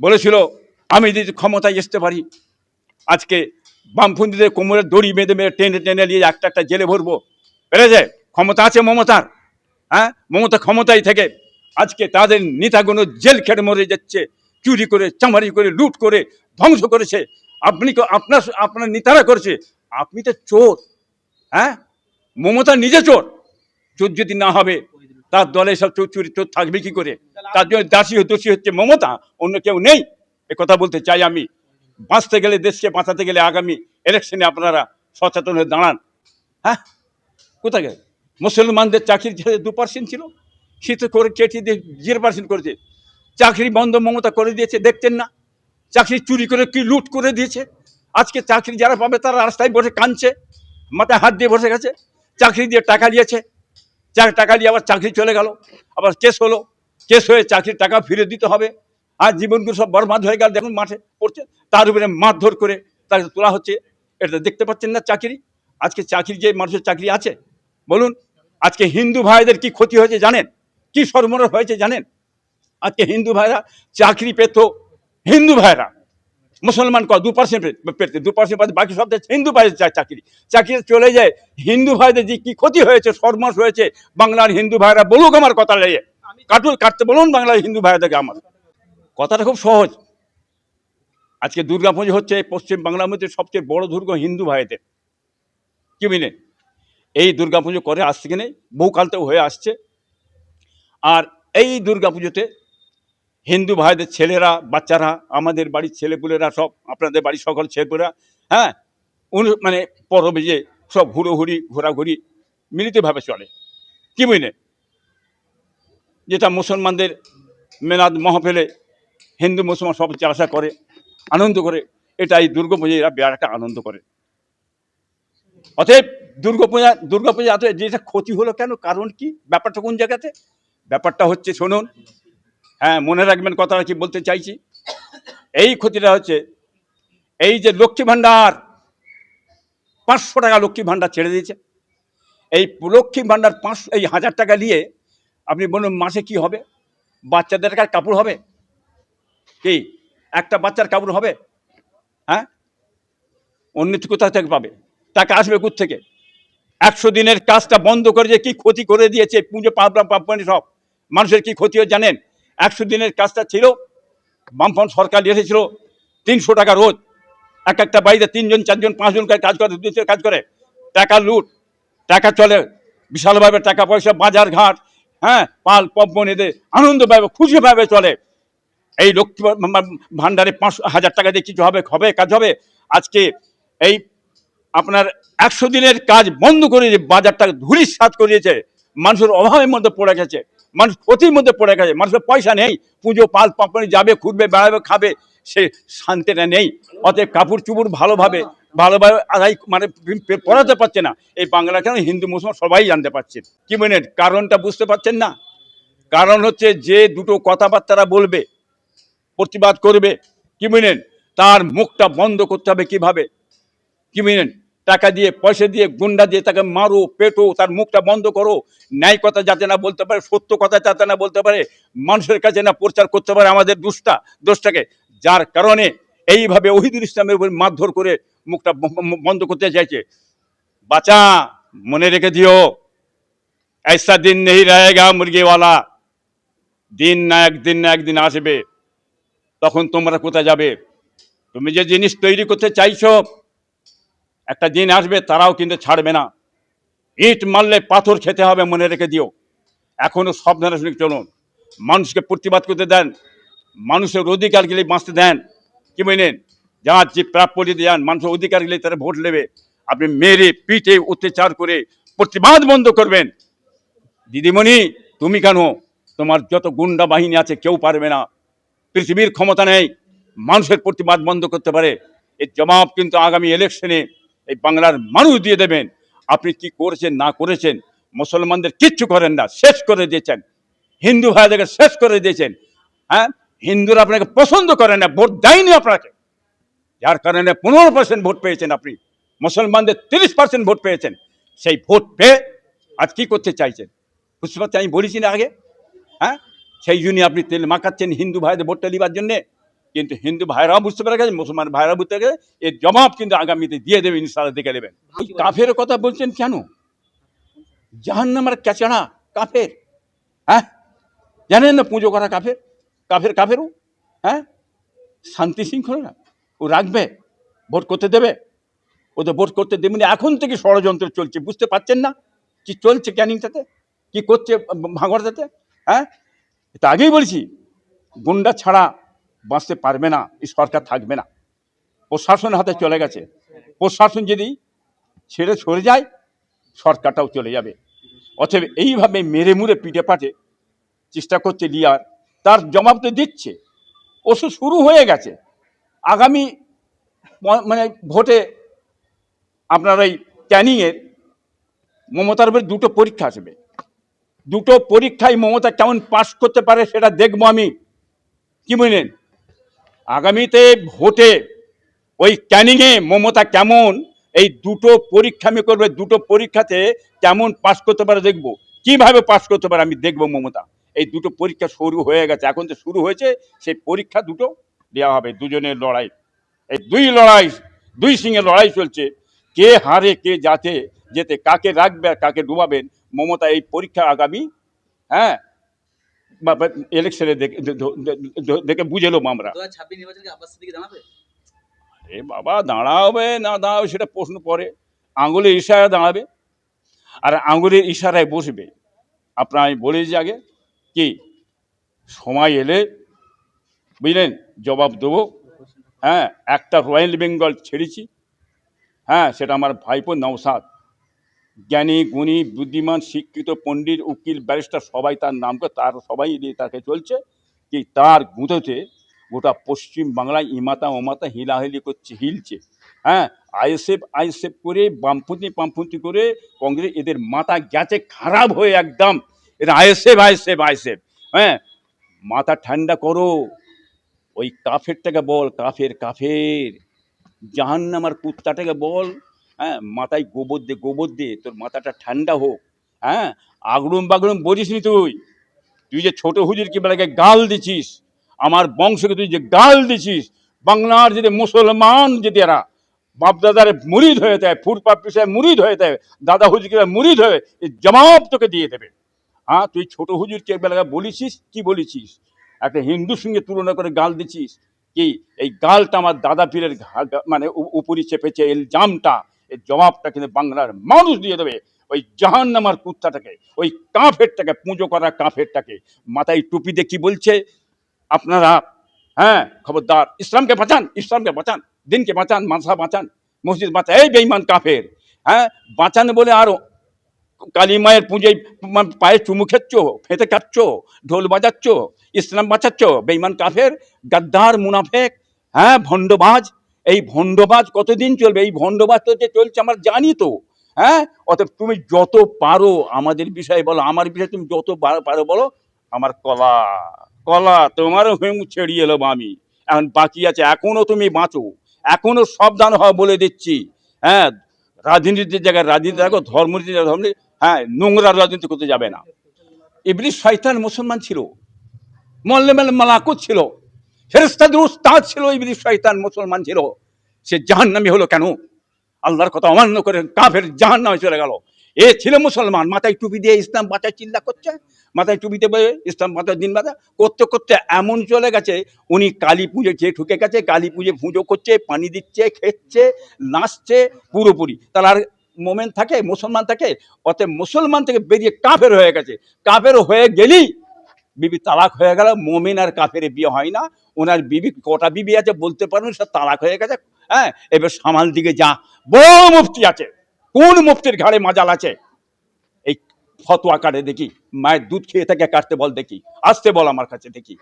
বলেছিল, আমি যদি ক্ষমতায় আসতে পারি, আজকে বামপন্থীদের কোমরে দড়ি বেঁধে মেরে টেনে টেনে নিয়ে একটা একটা জেলে ভরবো। পেরেছে? ক্ষমতা আছে মমতার হ্যাঁ? মমতা ক্ষমতায় থেকে আজকে তাদের নেতাগুলো জেল খেটে মরে যাচ্ছে, চুরি করে, চামারি করে, লুট করে, ধ্বংস করেছে। আপনি আপনার আপনার নেতারা করেছে? আপনি তো চোর হ্যাঁ? মমতা নিজে চোর। চোর যদি না হবে তার দলে সব চোর চুরি চোর থাকবে কি করে? তার জন্য দাসী দোষী হচ্ছে মমতা, অন্য কেউ নেই। এ কথা বলতে চাই আমি। বাঁচতে গেলে দেশকে বাঁচাতে গেলে আগামী ইলেকশনে আপনারা সচেতন হয়ে দাঁড়ান। হ্যাঁ? কোথায় গেল? মুসলমানদের চাকরি ছেড়ে দু পার্সেন্ট ছিল। সে তো করে চেটিয়ে দিয়ে জিরো পার্সেন্ট করেছে চাকরি বন্ধ মমতা করে দিয়েছে, দেখতেন না। চাকরি চুরি করে কি লুট করে দিয়েছে? আজকে চাকরি যারা পাবে তারা রাস্তায় বসে কাঁদছে, মাথায় হাত দিয়ে বসে গেছে, চাকরি দিয়ে টাকা দিয়েছে। চার টাকা দিয়ে আবার চাকরি চলে গেল, আবার কেস হলো। কেস হয়ে চাকরির টাকা ফিরে দিতে হবে। আর জীবনগুলো সব বরবাদ হয়ে গেল দেখুন মাঠে পড়ছে। তার উপরে মারধর করে তাকে তোলা হচ্ছে। এটা দেখতে পাচ্ছেন না চাকরি। আজকে চাকরি যে মানুষের চাকরি আছে, বলুন, আজকে হিন্দু ভাইদের কি ক্ষতি হয়েছে জানেন? কি সর্বনাশ হয়েছে জানেন? আজকে হিন্দু ভাইরা চাকরি পেত, হিন্দু ভাইরা। মুসলমান ক দু পার্সেন্ট পেতে দু পার্সেন্ট বাকি সব হিন্দু ভাইদের চাকরি। চাকরি চলে যায়, হিন্দু ভাইদের যে কি ক্ষতি হয়েছে, সর্বনাশ হয়েছে, বাংলার হিন্দু ভাইরা বলুক আমার কথা লেগে কাটুন কাটতে বলুন বাংলার হিন্দু ভাইদেরকে আমার। কথাটা খুব সহজ। আজকে দুর্গাপুজো হচ্ছে পশ্চিম বাংলার মধ্যে সবচেয়ে বড় দুর্গ হিন্দু ভাইদের। কি বুঝলেন এই দুর্গাপুজো করে আসছে কিনে বহুকালতেও হয়ে আসছে। আর এই দুর্গাপুজোতে হিন্দু ভাইদের ছেলেরা, বাচ্চারা, আমাদের বাড়ির ছেলেপুলেরা সব, আপনাদের বাড়ির সকল ছেলেপুলেরা হ্যাঁ? অনু- মানে পরবে যে সব হুড়োহুড়ি, ঘোরাঘুরি মিলিতভাবে চলে। কি বুঝলে যেটা মুসলমানদের মেনাদ মহফেলে হিন্দু, মুসলমান সব চাষা করে, আনন্দ করে এটা এই দুর্গাপূজা এরা বিরাট একটা আনন্দ করে। অতএব দুর্গাপূজা দুর্গাপূজা এত যেটা ক্ষতি হলো কেন? কারণ কি? ব্যাপারটা কোন জায়গাতে? ব্যাপারটা হচ্ছে, শুনুন হ্যাঁ মনে রাখবেন কথাটা কি বলতে চাইছি? এই ক্ষতিটা হচ্ছে, এই যে লক্ষ্মী ভাণ্ডার, পাঁচশো টাকা লক্ষ্মী ভাণ্ডার ছেড়ে দিয়েছে। এই লক্ষ্মী ভাণ্ডার পাঁচশো, এই হাজার টাকা নিয়ে আপনি বলুন মাসে কি হবে? বাচ্চাদের কাপড় হবে? কি? একটা বাচ্চার কাপড় হবে? হ্যাঁ? অন্য কোথা থেকে পাবে? টাকা আসবে থেকে? একশো দিনের কাজটা বন্ধ করে যে কি ক্ষতি করে দিয়েছে, পুজো পাবলা পাম্পানি সব। মানুষের কি ক্ষতি হয় জানেন? একশো দিনের কাজটা ছিল, বামফ্রন্ট সরকার এসেছিল, তিনশো টাকা রোজ। এক একটা বাড়িতে তিনজন, চারজন, পাঁচজন করে কাজ করে দুজন কাজ করে। টাকা লুট, টাকা চলে, বিশালভাবে টাকা পয়সা, বাজার ঘাট হ্যাঁ পাল পব্বন এদের আনন্দভাবে খুশিভাবে চলে। এই লক্ষ্মী ভাণ্ডারে পাঁচশো, হাজার টাকা দিয়ে কিছু হবে হবে, কাজ হবে। আজকে এই আপনার একশো দিনের কাজ বন্ধ করে বাজারটা ধুলিস সাত করিয়েছে। মানুষের অভাবের মধ্যে পড়ে গেছে। মানুষ ক্ষতির মধ্যে পড়ে গেছে। মানুষের পয়সা নেই। পুজো, পাল, পাপড়ি যাবে ঘুরবে বেড়াবে, খাবে, সে শান্তিটা নেই। অতএব কাপড় চুপড় ভালোভাবে ভালোভাবে আদায় মানে পড়াতে পারছে না। এই বাংলা কেন হিন্দু, মুসলমান সবাই জানতে পারছে। কি বলেন কারণটা বুঝতে পারছেন না? কারণ হচ্ছে যে দুটো কথাবার্তারা বলবে, প্রতিবাদ করবে, কি বুঝলেন তার মুখটা বন্ধ করতে হবে কীভাবে? কি বুঝলেন টাকা দিয়ে পয়সা দিয়ে গুন্ডা দিয়ে তাকে মারো পেটো তার মুখটা বন্ধ করো ন্যায় কথা যাতে না বলতে পারে সত্য কথা যাতে না বলতে পারে মানুষের কাছে না প্রচার করতে পারে আমাদের দুষ্টা দোষটাকে যার কারণে এইভাবে ওহিদুল ইসলামের উপর মারধর করে মুখটা ব- ব- বন্ধ করতে চাইছে বাঁচা মনে রেখে দিও ऐसा दिन नहीं रहेगा মুরগি वाला দিন না একদিন না একদিন আসবে তখন তোমরা কোথায় যাবে তুমি যে জিনিস তৈরি করতে চাইছো একটা দিন আসবে, তারাও কিন্তু ছাড়বে না। ইট মারলে পাথর খেতে হবে, মনে রেখে দিও। এখনও সাবধানে শুনে চলুন। মানুষকে প্রতিবাদ করতে দেন। মানুষের অধিকার গেলে বাঁচতে দেন। কি বুঝলেন যার যে প্রাপ্য যদি দেন, মানুষের অধিকার গেলে তারা ভোট নেবে। আপনি মেরে পিঠে অত্যাচার করে প্রতিবাদ বন্ধ করবেন। দিদিমণি, তুমি কেন? তোমার যত গুন্ডা বাহিনী আছে, কেউ পারবে না। পৃথিবীর ক্ষমতা নেই। মানুষের প্রতিবাদ বন্ধ করতে পারে। এর জবাব কিন্তু আগামী ইলেকশনে এই বাংলার মানুষ দিয়ে দেবেন। আপনি কি করেছেন, না করেছেন, মুসলমানদের কিচ্ছু করেন না, শেষ করে দিয়েছেন। হিন্দু ভাইদেরকে শেষ করে দিয়েছেন। হ্যাঁ? হিন্দুরা আপনাকে পছন্দ করে না, ভোট দেয়নি আপনাকে। যার কারণে পনেরো পার্সেন্ট ভোট পেয়েছেন আপনি। মুসলমানদের তিরিশ পার্সেন্ট ভোট পেয়েছেন। সেই ভোট পেয়ে আজ কি করতে চাইছেন? বুঝতে পারছি আমি বলেছি না আগে। হ্যাঁ? সেই জন্যই আপনি তেল মাখাচ্ছেন হিন্দু ভাইদের ভোটটা নিবার জন্যে। কিন্তু হিন্দু ভাইরাও বুঝতে পেরে গেছে মুসলমান ভাইরা বুঝতে গেছে এর জবাব কিন্তু আগামীতে দিয়ে দেবে ইনশাল্লাহ দেখে দেবেন কাফের কথা বলছেন কেন? জাহান্নামার ক্যাচাড়া কাফের হ্যাঁ? জানেন না পুজো করা কাফের? কাফের কাফেরও হ্যাঁ? শান্তি শৃঙ্খলা ও রাখবে ভোট করতে দেবে। ওদের ভোট করতে দেবে। এখন থেকে ষড়যন্ত্র চলছে বুঝতে পারছেন না? কি চলছে ক্যানিংটাতে? কি করছে ভাঙড়টাতে? হ্যাঁ? এটা আগেই বলছি গুন্ডা ছাড়া বাঁচতে পারবে না, এই সরকার থাকবে না। প্রশাসনের হাতে চলে গেছে। প্রশাসন যদি ছেড়ে সরে যায়, সরকারটাও চলে যাবে। অতএব এইভাবে মেরে মুড়ে পিঠে পাঠে চেষ্টা করছে লিয়ার। তার জবাব তো দিচ্ছে। ওষুধ শুরু হয়ে গেছে। আগামী মানে ভোটে আপনার ওই ক্যানিংয়ের মমতার উপরে দুটো পরীক্ষা আসবে। দুটো পরীক্ষায় মমতা কেমন পাশ করতে পারে সেটা দেখব আমি। কি বুঝলেন আগামীতে ভোটে ওই ক্যানিংয়ে মমতা কেমন? এই দুটো পরীক্ষা আমি করবে দুটো পরীক্ষাতে কেমন পাশ করতে পারে দেখব। কীভাবে পাশ করতে পারে আমি দেখব মমতা। এই দুটো পরীক্ষা শুরু হয়ে গেছে, এখন তো শুরু হয়েছে, সেই পরীক্ষা দুটো দেওয়া হবে, দুজনের লড়াই। এই দুই লড়াই, দুই সিংহের লড়াই চলছে। কে হারে কে যাতে, যেতে, কাকে রাখবে কাকে ডুবাবেন, মমতা এই পরীক্ষা আগামী হ্যাঁ ইলেকশনে দেখে দেখে বুঝেলো আমরা এ বাবা দাঁড়াবে না দাঁড়াবে সেটা প্রশ্ন পরে। আঙুলের ইশারায় দাঁড়াবে। আর আঙুলের ইশারায় বসবে। আপনার আমি বলেছি আগে কি সময় এলে বুঝলেন জবাব দেবো। হ্যাঁ একটা রয়্যাল বেঙ্গল ছেড়েছি। হ্যাঁ সেটা আমার ভাইপো নওসাদ জ্ঞানী, গুণী, বুদ্ধিমান, শিক্ষিত, পণ্ডিত, উকিল, ব্যারিস্টার সবাই তার নাম করে তার সবাই তাকে চলছে কি তার গুঁতোতে গোটা পশ্চিম বাংলায় ইমাতা ওমাতা হিলাহিলি করছে, হিলছে। হ্যাঁ আইএসএফ আইএসএফ করে, বামপন্থী বামপন্থী করে, কংগ্রেস এদের মাথা গেছে খারাপ হয়ে একদম। এরা আইএসএফ আইএসএফ আইএসএফ। হ্যাঁ মাথা ঠান্ডা করো। ওই কাফেরটাকে বল, কাফের কাফের। জাহান্নামার কুত্তাটাকে বল। হ্যাঁ মাথায় গোবর দে গোবর দে তোর মাথাটা ঠান্ডা হোক হ্যাঁ আগড়ুম বাগড়ুম বলিস নি তুই? তুই যে ছোট হুজুর কি বেলাকে গাল দিছিস, আমার বংশকে তুই যে গাল দিছিস, বাংলার যদি মুসলমান যদি এরা বাপদাদার মুরিদ হয়ে যায় ফুরপা পিসায় মুরিদ হয়ে যায়, দাদা হুজুরকে মুরিদ হয়ে জবাব তোকে দিয়ে দেবে। হ্যাঁ তুই ছোট হুজুরকে বেলাকে বলিছিস, কি বলেছিস? একটা হিন্দুর সঙ্গে তুলনা করে গাল দিছিস, কি? এই গালটা আমার দাদা পীরের মানে উ- উপরই চেপেছে এই এই জবাবটা কিন্তু বাংলার মানুষ দিয়ে দেবে। ওই জাহান নামার কুত্তাটাকে, ওই কাফেরটাকে, পুজো করা কাফেরটাকে। মাথায় টুপি কি বলছে? আপনারা হ্যাঁ খবরদার, ইসলামকে বাঁচান ইসলামকে বাঁচান, দিনকে বাঁচান মানসা বাঁচান, মসজিদ বাঁচান, এই বেইমান কাফের। হ্যাঁ বাঁচান বলে আরও কালী মায়ের পুজোয় পায়ে চুমু খেচ্ছ ফেঁতে কাটছ, ঢোল বাজাচ্ছ, ইসলাম বাঁচাচ্ছ বেইমান কাফের, গাদ্দার, মুনাফেক হ্যাঁ ভণ্ডবাজ এই ভণ্ডবাজ কতদিন চলবে? এই ভণ্ডবাজ তো যে চলছে আমার জানি তো। হ্যাঁ? অতএব তুমি যত পারো আমাদের বিষয়ে বলো, আমার বিষয়ে তুমি যত পারো বলো, আমার কলা কলা তোমারও হুম ছেড়িয়ে এলো আমি এখন বাকি আছে, এখনও তুমি বাঁচো। এখনও সাবধান হওয়া বলে দিচ্ছি। হ্যাঁ? রাজনীতির জায়গায় রাজনীতি রাখো ধর্মনীতি ধর্ম হ্যাঁ নোংরা রাজনীতি করতে যাবে না। ইবলিশ শয়তান মুসলমান ছিল। মল্লে মেলে মালাকুত ছিল। ফেরেস্তাদের উস্তাদ ছিল ইবলিশ শয়তান মুসলমান ছিল। সে জাহান্নামী হলো কেন? আল্লাহর কথা অমান্য করে কাফের জাহান্নামে চলে গেল। এ ছিল মুসলমান, মাথায় টুপি দিয়ে ইসলাম বাঁচায় চিল্লা করছে, মাথায় টুপিতে বলে ইসলাম বাঁচার দিন বাঁচা করতে করতে এমন চলে গেছে, উনি কালী পুজো যে ঢুকে গেছে, কালী পুজো পুজো করছে, পানি দিচ্ছে, খেচ্ছে, নাচছে, পুরোপুরি। তাহলে আর মোমেন থাকে, মুসলমান থাকে? অতএব মুসলমান থেকে বেরিয়ে কাফের হয়ে গেছে। কাফের হয়ে গেলেই বিবি তালাক হয়ে গেল, মোমিন আর কাফের বিয়ে হয় না। ওনার বিবি, কটা বিবি আছে বলতে পারেন সে তালাক হয়ে গেছে। হ্যাঁ এবার সামাল দিকে যা। বড় মুফতি আছে। কোন মুফতির ঘাড়ে মাজাল আছে? এই ফতোয়া কাটে দেখি। মায়ের দুধ খেয়ে থাকে, কাটতে বল দেখি। আসতে বল আমার কাছে দেখি।